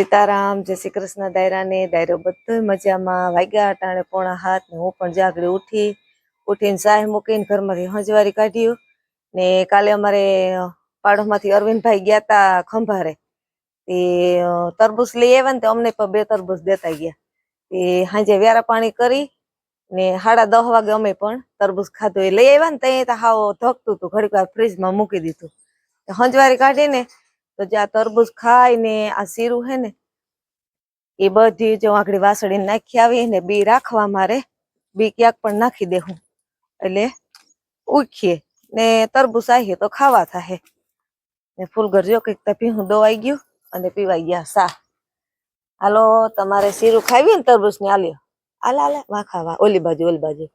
સીતારામ, જય શ્રી કૃષ્ણ દાયરાને, દાયરો બધો મજામાં. વાગ્યા અટાણે પોણા હાથ ને હું પણ જાગડી ઉઠી, ઉઠીને સાહ મૂકીને ઘરમાંથી હંજવારી કાઢ્યું ને કાલે અમારે પાડોમાંથી અરવિંદભાઈ ગયા તા ખંભારે. તે તરબૂચ લઈ આવ્યા ને અમને પણ બે તરબૂચ દેતા ગયા. તે સાંજે વ્યારા પાણી કરી ને સાડા દસ વાગે અમે પણ તરબૂચ ખાધું એ લઈ આવ્યા ને તો હાવ ધકતું હતું. ઘડીક વાર ફ્રીજમાં મૂકી દીધું. હંજવારી કાઢીને તો જે આ તરબૂજ ખાય ને આ શીરું હે ને, એ બધી જો આંગળી વાસળી નાખી આવી ને બી રાખવા મારે, બી ક્યાંક પણ નાખી દેવું એટલે ઉખીએ ને તરબૂચ આવીએ તો ખાવા થાય ને ફૂલઘર જો કંઈક તો પીહું દોવાઈ ગયું અને પીવાઈ ગયા સા હાલો, તમારે શીરું ખાવી ને તરબૂચ ને આલ્યો? આલા, આલે વા ખાવા ઓલી બાજુ ઓલી બાજુ.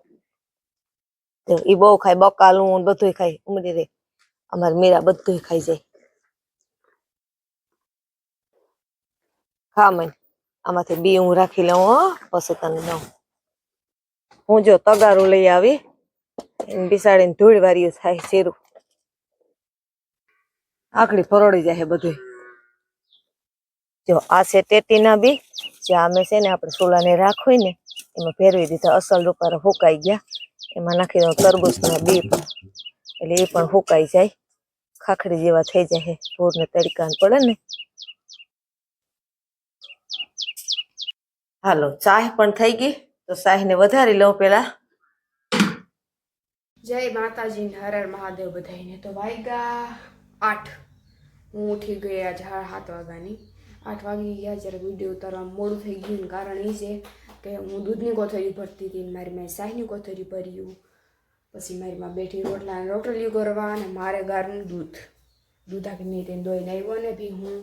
એ બહુ ખાય, બકાલું બધુંય બધું ખાય, ઉમરી રે. અમારે મીરા બધું ખાઈ જાય. મન આમાંથી બી હું રાખી લઉં, હો. પછી તને દઉં. હું જો તગારું લઈ આવી એને બિસાડીને ધૂળ વાર્યું થાય શેરું. આખડી ફરોડી જાય બધું જો આ છે ટેટીના બી, જે આમે છે ને આપણે સોલાને રાખવી ને એમાં ફેરવી દીધા, અસલ રૂપારા ફૂંકાઈ ગયા. એમાં નાખી દઉં તરબૂચના બી પણ. એટલે એ પણ ફૂંકાઈ જાય. ખાખડી જેવા થઈ જાય ભોરને તડકા પડે ને. હાલો ચાહ પણ થઈ ગઈ. તો ચાહ ને વધારી લઉં પેલા. જય માતાજી હરર હર હર મહાદેવ બધાઈને તો વાગ્યા આઠ. હું ઉઠી ગઈ આજે સાત વાગ્યાની. આઠ વાગી ગયા જ્યારે વીડિયો ઉતારવા મોડું થઈ ગયું કારણ એ છે કે હું દૂધની કોથળી ભરતી હતી મારી મેં શાહીની કોથળી ભર્યું. પછી મારી માં બેઠી રોટલા રોટલી કરવા અને મારે ગારનું દૂધ. દૂધ આપીને તેને દોઈને આવ્યો ને બી હું.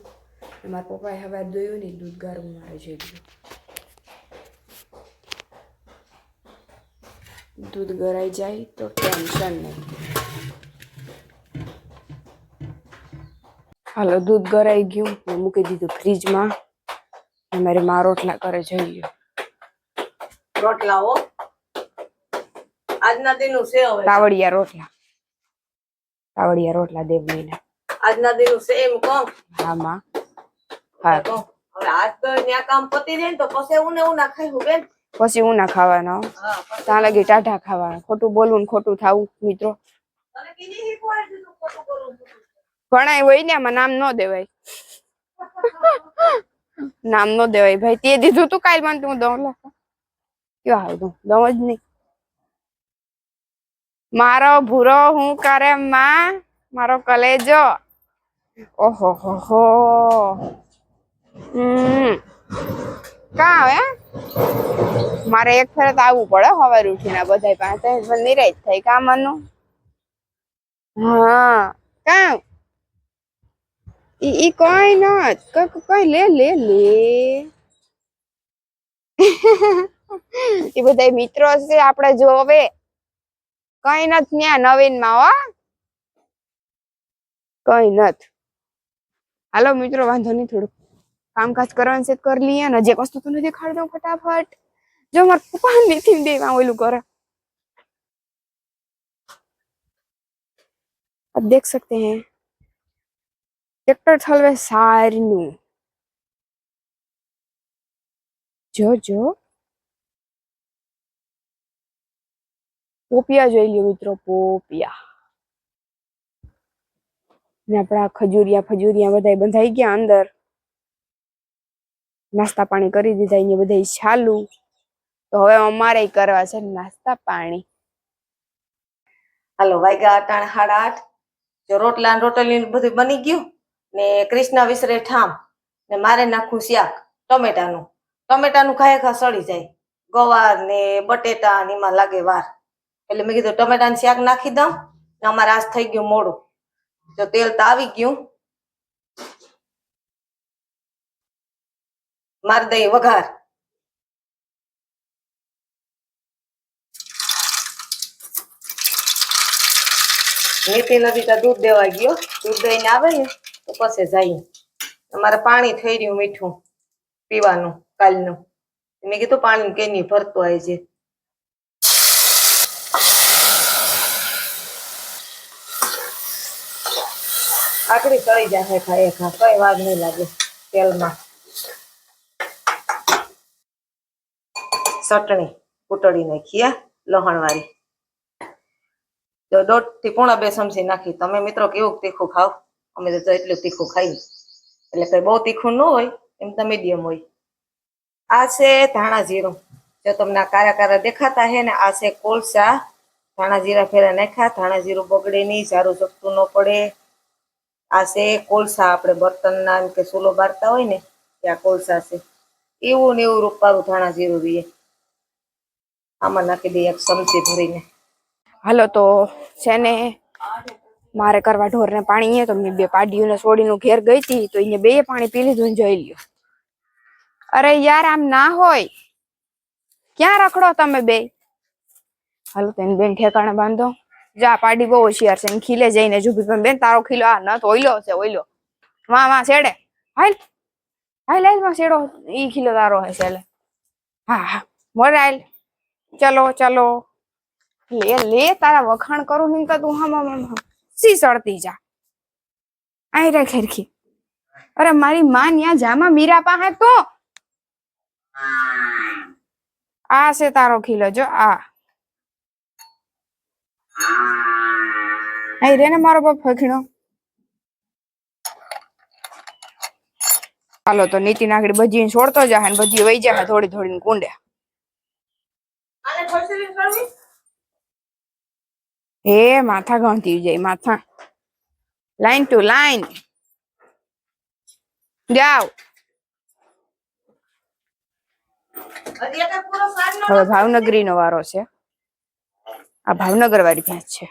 મારા પપ્પાએ હવે દોયું ને દૂધ ગારવું મારે જોઈ ગયું દૂધ ગરાઈ જાય તો ટેન્શન નહીં. હાલો દૂધ ગરાઈ ગયું. મેં મૂકી દીધું ફ્રીજમાં. મારે મા રોટલા કરે જઈ ગયો. રોટલાઓ આજના દિનનું છે હવે. તાવડિયા રોટલા. તાવડિયા રોટલા દેવનીને. આજના દિનનું છે એમ કહું. હા માં. હા. હવે આજ તો ન્યા કામ પતી જાય ને તો પછી હું ને હું ના ખાઈ હું બેન. પછી હું ના ખાવાનો. ત્યાં લગી ટાઢા ખાવાના. ખોટું બોલવું ખોટું થાવું, મિત્રો. ઘણા હોય ને આમાં નામ ન દેવાય. નામ ન દેવાય ભાઈ. તે દીધું તું કાલ મને તું દઉં. લે. કયો હાલ દઉં? દઉં જ નહીં. મારો ભૂરો હું કરે માં? મારો કલેજો. ઓહો, હો હમ. કા હવે મારે એક ફરત આવવું પડે સવારે ઉઠીને બધા પાસે. નિરાશ થાય કામનું. હા. કા? ઈ કઈ નત કઈ લે લે લે. એ બધા મિત્રો છે, આપણે જોવે કઈ નત ત્યાં નવીનમાં હો. કઈ નત હાલો મિત્રો, વાંધો નહીં થોડું કામકાજ કરવાનું છે કરી લઈએ. ને જે વસ્તુ તો નથી દઉં ફટાફટ. जमार पान नहीं दे मिलू कर अब देख सकते हैं ट्रैक्टर छलवे सारू जो जो पोपिया जो लियो मित्रों पोपिया अपना खजूरिया फजूरिया बधाई बंधाई गया अंदर नास्ता पानी कर दीदा बधाई चालू તો હવે અમારે કરવા છે નાસ્તા પાણી. હાલો વાગ્યા અટાણે સાડા આઠ. જો રોટલા રોટલી બધું બની ગયું ને કૃષ્ણ વિસરે ઠામ ને મારે નાખું શાક, ટમેટાનું. ટમેટાનું ખાય ખા સડી જાય. ગવાર ને બટેટા ને એમાં લાગે વાર. એટલે મેં કીધું ટમેટાનું શાક નાખી દઉં ને અમારે આજ થઈ ગયું મોડું. જો તેલ તો આવી ગયું. મારી દઈ વઘાર. નીતિન હજી તો દૂધ દેવા ગયો. દૂધ દઈને આવે ને, તો પછી જાય અમારે પાણી થઈ રહ્યું મીઠું પીવાનું, કાલનું. મેં કીધું પાણી કેની ભરતો આવી છે. આખરી ચડી જાય ખા એ ખા કઈ વાર નહીં લાગે તેલમાં. ચટણી કૂટળી નાખીએ લહણવાળી. તો દોઢથી પોણા બે ચમચી નાખી. તમે મિત્રો કેવું તીખું ખાવ અમે તો એટલું તીખું ખાઈ એટલે કઈ બહુ તીખું ન હોય, એમ તો મીડિયમ હોય. આ છે ધાણા જીરું. જો તમને આ કારા દેખાતા હે ને, આ છે કોલસા. ધાણા જીરા ફેરા નાખ્યા. ધાણા જીરું બગડે નહીં સારું ચપટું ન પડે. આ છે કોલસા આપણે બર્તનના કે ચૂલો બારતા હોય ને ત્યાં કોલસા છે. એવું ને એવું રૂપારું ધાણા જીરું રહીએ આમાં નાખી દઈએ એક ચમચી ભરીને. હાલો તો છે ને મારે કરવા ઢોરને પાણી તો મેં બે પાડીઓને છોડીનું ઘેર ગઈ હતી તો એને બે પાણી પી લીધું જોઈ લ્યો. અરે યાર, આમ ના હોય. ક્યાં રખડો તમે બે? હાલો તેને બેન ઠેકાણે બાંધો. જા પાડી બહુ હોશિયાર છે ખીલે જઈને જુભી પણ બેન, તારો ખીલો આ ન તો ઓઈલો છે ઓઈલો માં વાહ છેડે હાલ. હાલ હાલમાં છેડો ઈ ખીલો તારો હશે એટલે હા હા. મોર હાલ. ચલો ચલો. લે લે, તારા વખાણ કરું નહીં તો તું હમ હમ સી સડતી જા? આઈ રે ખેરખી. અરે મારી માં ન્યા જામા મીરા પાસે તો. આ છે તારો ખીલો, જો, આ. આઈ રે ને મારો બાપ ફખીણો હાલો તો નીતિ નાગડી બજી છોડતો જાય ને બધી વહી જાય થોડી થોડી કુંડે એ માથા ગણતી જાય માથા. લાઈન ટુ લાઈન જાઓ. હવે ભાવનગરી નો વારો છે. આ ભાવનગર વાળી ભેંસ છે.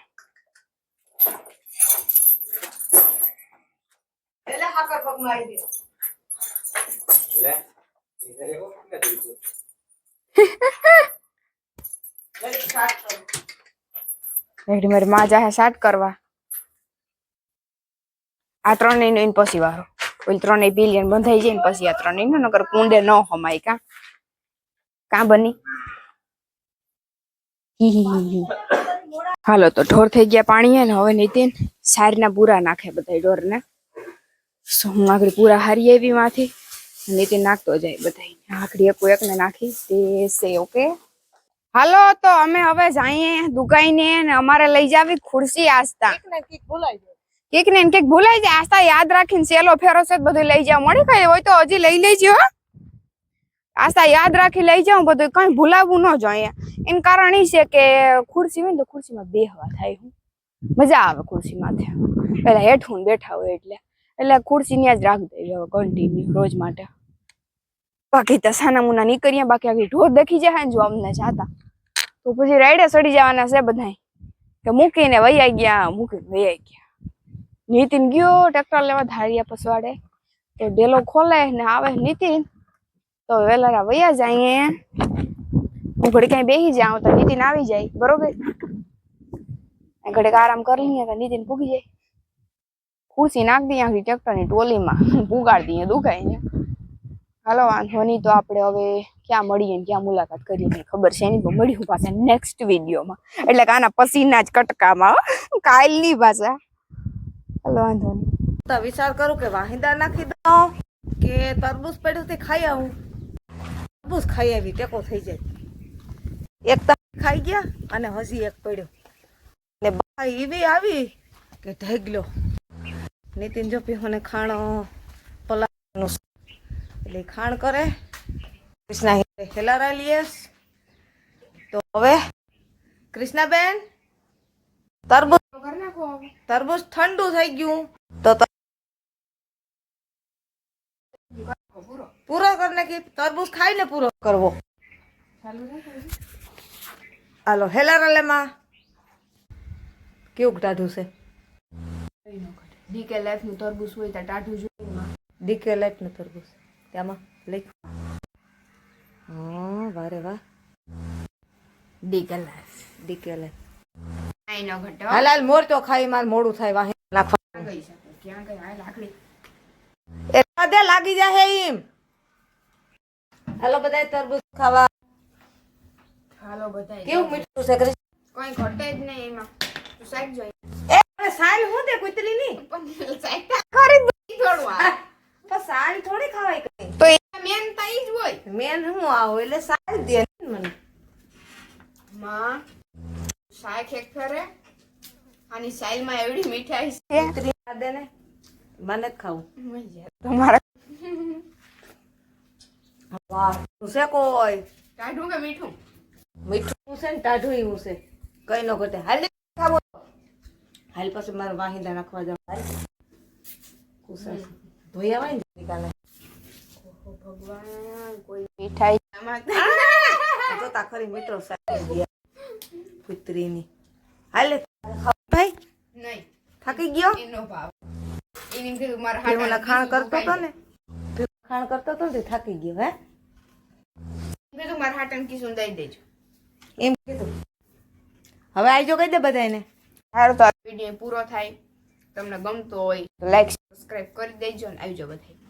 રેડી મારી માં જાહે સાટ કરવા. આ ત્રણેય નો પછી વારો. ઓલી ત્રણેય બિલિયન બંધાઈ જાય ને પછી આ ત્રણેય નો નકર કુંડે ન હમાય કા. કા બની. હાલો તો ઢોર થઈ ગયા પાણી હે ને હવે નીતિન સારના પૂરા નાખે બધા ઢોર ને સો હું આગળ પૂરા હારી આવી માંથી. નીતિન નાખતો જાય બધા આગળ એક એક ને નાખી. તે સે ઓકે હાલો તો અમે હવે જઈએ દુકાઈને ને અમારે લઈ જાવી ખુરશી આસ્તા કેક ને કંઈક ભૂલાઈ જાય આસ્તા યાદ રાખીને સેલો ફેરો છે બધું લઈ જાવ મળી કઈ હોય તો હજી લઈ લેજો. આસ્તા યાદ રાખી લઈ જાઉં બધું કઈ ભૂલાવવું ન જોઈએ એનું કારણ એ છે કે ખુરશી હોય ને તો ખુરશીમાં બેહવા થાય હું. મજા આવે ખુરશીમાં પેલા હેઠું બેઠા હોય એટલે. એટલે ખુરશી ત્યાં જ રાખ દેવી હવે કન્ટિન્યુ રોજ માટે. બાકી તસાના સાના મુના નીકળ્યા, બાકી આગળ ઢોર દેખી જાય જો અમને જાતા. તો પછી રાઈડે સડી જવાના છે બધાય. કે મૂકીને વૈયા ગયા, મૂકીને વૈયા ગયા. નીતિન ગયો, ટ્રેક્ટર લેવા ધારિયા પસવાડે. તો ડેલો ખોલે ને આવે નીતિન. તો વેલારા વૈયા જાય હું. ઘડી ક્યાંય બેસી જાઉં તો નીતિન આવી જાય, બરોબર? ઘડીક આરામ કરી લઈએ તો નીતિન પૂગી જાય. ખુરશી નાખ દઈએ ટ્રેક્ટરની ટોલીમાં પુગાડી દઈએ દુખાય ને હાલો, વાંધો નહીં, તો આપણે હવે ક્યાં મળીએ ને ક્યાં મુલાકાત કરીએ ખબર છે પણ મળ્યું પાછા નેક્સ્ટ વિડીયોમાં. એટલે કે આના પસીના જ કટકામાં કાલની ભાષા. હાલો, વાંધો નહીં. તો વિચાર કરું કે વાહિંદા નાખી દઉં, કે તરબૂચ પડ્યું તે ખાઈ આવું. તરબૂચ ખાઈ આવી, ટેકો થઈ જાય. એક તો ખાઈ ગયા અને હજી એક પડ્યો. ને બા એવી આવી કે ઢગલો નીતિન જો પીહોને ખાણો પલાનું એટલે ખાણ કરે. કૃષ્ણા ખેલારા હેલારા લીએસ તો હવે કૃષ્ણાબેન તરબૂચ તરબૂચ ઠંડુ થઈ ગયું. તો પૂરો કરી નાખી. તરબૂચ ખાઈને પૂરો કરવો. હાલો હેલારા હાલો હેલારાલેમાં કેવું ટાઢું છે? ડીકે લાઈફનું તરબૂચ હોય ત્યાં ટાઢું જોઈએ ડીકે લાઈફનું તરબૂચ. ત્યાંમાં લખ હા વારે વાહ ડીકે લાઈફ ડીકે લાઈફ ઘટો મોર તો ખાઈ માર મોડું થાય વાહે. લાખવા ગઈ શકે ક્યાં ગઈ આ લાકડી. એ કાદે લાગી જાહે ઈમ હાલો બધાય તરબૂચ ખાવા. હાલો બધાય કેવું મીઠું છે કરી કોઈ ઘટે જ નહીં એમાં. તું સાઈડ જોઈ. એ સારી હું તે કુતરી ની પણ સાઈડ કરી થોડું આ. પણ થોડી ખવાય કઈ. તો મેન તઈ જ હોય. મેન હું આવો એટલે સાલ દે ને મને. માં શાક એક ફેરે આની સાઈલમાં એવડી મીઠાઈ છે. ત્રી આ દે ને મને જ ખાવું. તમારા. વાહ છે કોઈ? ટાઢું કે મીઠું? મીઠું છે ને ટાઢું એવું છે. કઈ નો ઘટે. હાલ ખાવો. હાલ પછી મારે વાહિંદા નાખવા જવા. કુસા ધોઈ આવે ને ઓહો ભગવાન કોઈ મીઠાઈ જોતા ખરી મિત્રો સાથે પુત્રીની હાલે ભાઈ નહીં થાકી ગયો એનો ભાવ એની કીધું મારા તે ઓલા ખાણ કરતો તો ને ખાણ કરતો તો ને થાકી ગયો હે કીધું મારા હાટાનું કિસ્સું દઈ દેજો એમ કીધું હવે આઈજો કહી દે બધાને સારું તો વીડિયો પૂરો થાય તમને ગમતો હોય લાઈક સબસ્ક્રાઇબ કરી દેજો અને આવી જાઓ બધા